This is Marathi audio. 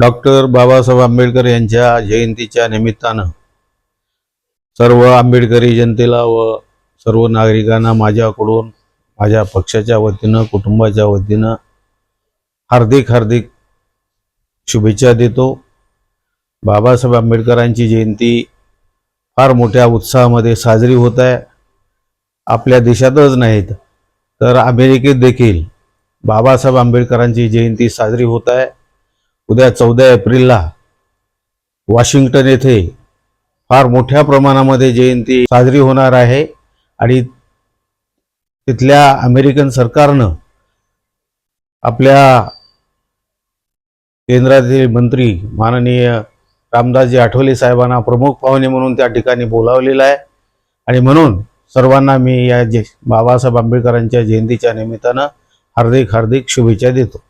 डॉक्टर बाबासाहेब आंबेडकर यांच्या जयंतीच्या निमित्तानं सर्व आंबेडकरी जनतेला व सर्व नागरिकांना माझ्याकडून माझ्या पक्षाच्या वतीनं कुटुंबाच्या वतीनं हार्दिक हार्दिक शुभेच्छा देतो. बाबासाहेब आंबेडकरांची जयंती फार मोठ्या उत्साहामध्ये साजरी होत आहे. आपल्या देशातच नाहीत तर अमेरिकेत देखील बाबासाहेब आंबेडकरांची जयंती साजरी होत आहे. उद्या चौदा एप्रिलला वॉशिंग्टन येथे फार मोठ्या प्रमाणामध्ये जयंती साजरी होणार आहे आणि तिथल्या अमेरिकन सरकारनं आपल्या केंद्रातील मंत्री माननीय रामदासजी आठवले साहेबांना प्रमुख पाहुणे म्हणून त्या ठिकाणी बोलावलेलं आहे. आणि म्हणून सर्वांना मी या जे बाबासाहेब आंबेडकरांच्या जयंतीच्या निमित्तानं हार्दिक हार्दिक शुभेच्छा देतो.